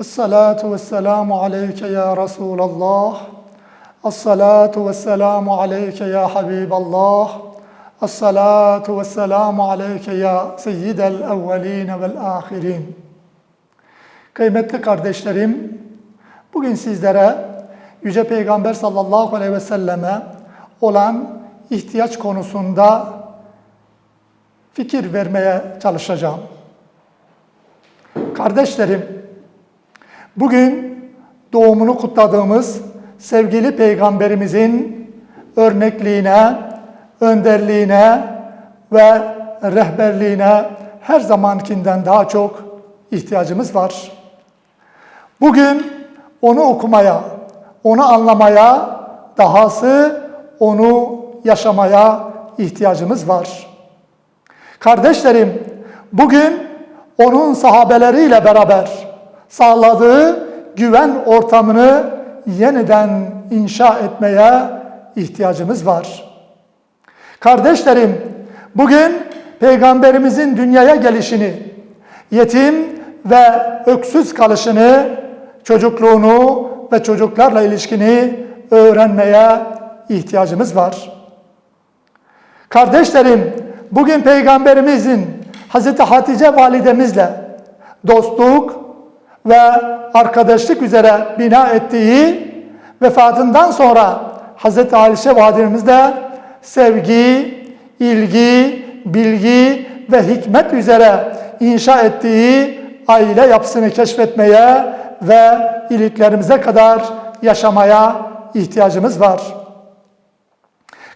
Esselatu vesselamu aleyke ya Resulallah. Esselatu vesselamu aleyke ya Habiballah. Esselatu vesselamu aleyke ya Seyyidel evveline vel ahirin. Kıymetli kardeşlerim, bugün sizlere Yüce Peygamber sallallahu aleyhi ve selleme olan ihtiyaç konusunda fikir vermeye çalışacağım. Kardeşlerim, bugün doğumunu kutladığımız sevgili Peygamberimizin örnekliğine, önderliğine ve rehberliğine her zamankinden daha çok ihtiyacımız var. Bugün onu okumaya, onu anlamaya, dahası onu yaşamaya ihtiyacımız var. Kardeşlerim, bugün onun sahabeleriyle beraber sağladığı güven ortamını yeniden inşa etmeye ihtiyacımız var. Kardeşlerim, bugün Peygamberimizin dünyaya gelişini, yetim ve öksüz kalışını, çocukluğunu ve çocuklarla ilişkini öğrenmeye ihtiyacımız var. Kardeşlerim, bugün Peygamberimizin Hz. Hatice validemizle dostluk ve arkadaşlık üzere bina ettiği vefatından sonra Hz. Ayşe validemizle sevgi, ilgi, bilgi ve hikmet üzere inşa ettiği aile yapısını keşfetmeye ve iliklerimize kadar yaşamaya ihtiyacımız var.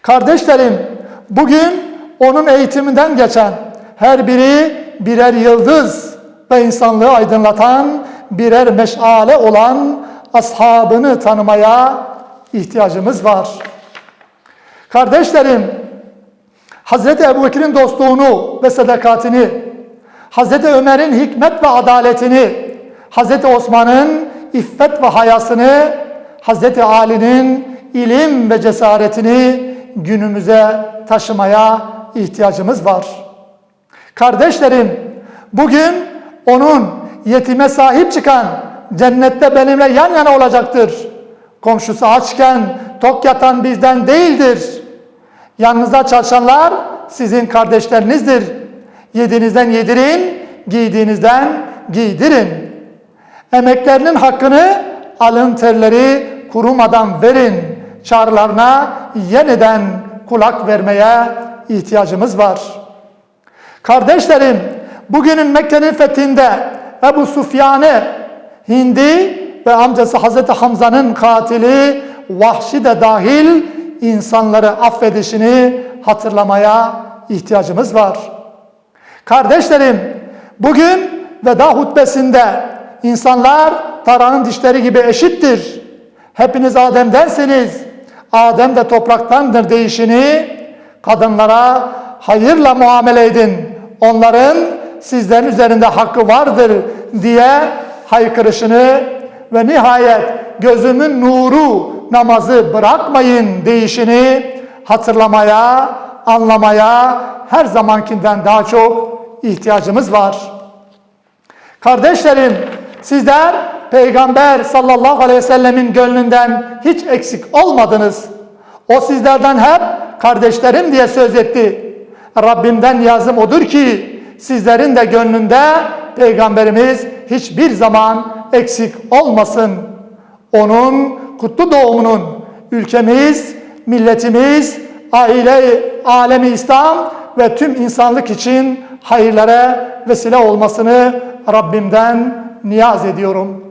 Kardeşlerim, bugün onun eğitiminden geçen her biri birer yıldız ve insanlığı aydınlatan birer meşale olan ashabını tanımaya ihtiyacımız var. Kardeşlerim, Hz. Ebubekir'in dostluğunu ve sadakatini, Hz. Ömer'in hikmet ve adaletini, Hz. Osman'ın iffet ve hayasını, Hz. Ali'nin ilim ve cesaretini günümüze taşımaya ihtiyacımız var. Kardeşlerim, bugün onun yetime sahip çıkan cennette benimle yan yana olacaktır. Komşusu açken tok yatan bizden değildir. Yanınızda çalışanlar sizin kardeşlerinizdir. Yediğinizden yedirin, giydiğinizden giydirin. Emeklerinin hakkını alın terleri kurumadan verin. Çağrılarına yeniden kulak vermeye ihtiyacımız var. Kardeşlerim, bugünün Mekke'nin fethinde Ebu Sufyan'ı Hindi ve amcası Hazreti Hamza'nın katili Vahşi de dahil insanları affedişini hatırlamaya ihtiyacımız var. Kardeşlerim, bugün veda hutbesinde insanlar tarağın dişleri gibi eşittir. Hepiniz Adem'densiniz. Adem de topraktandır deyişini kadınlara hayırla muamele edin. Onların sizlerin üzerinde hakkı vardır diye haykırışını ve nihayet gözümün nuru namazı bırakmayın deyişini hatırlamaya, anlamaya her zamankinden daha çok ihtiyacımız var. Kardeşlerim, sizler Peygamber sallallahu aleyhi ve sellemin gönlünden hiç eksik olmadınız. O sizlerden hep kardeşlerim diye söz etti. Rabbimden yazım odur ki sizlerin de gönlünde Peygamberimiz hiçbir zaman eksik olmasın. Onun kutlu doğumunun ülkemiz, milletimiz, aile, alemi İslam ve tüm insanlık için hayırlara vesile olmasını Rabbimden niyaz ediyorum.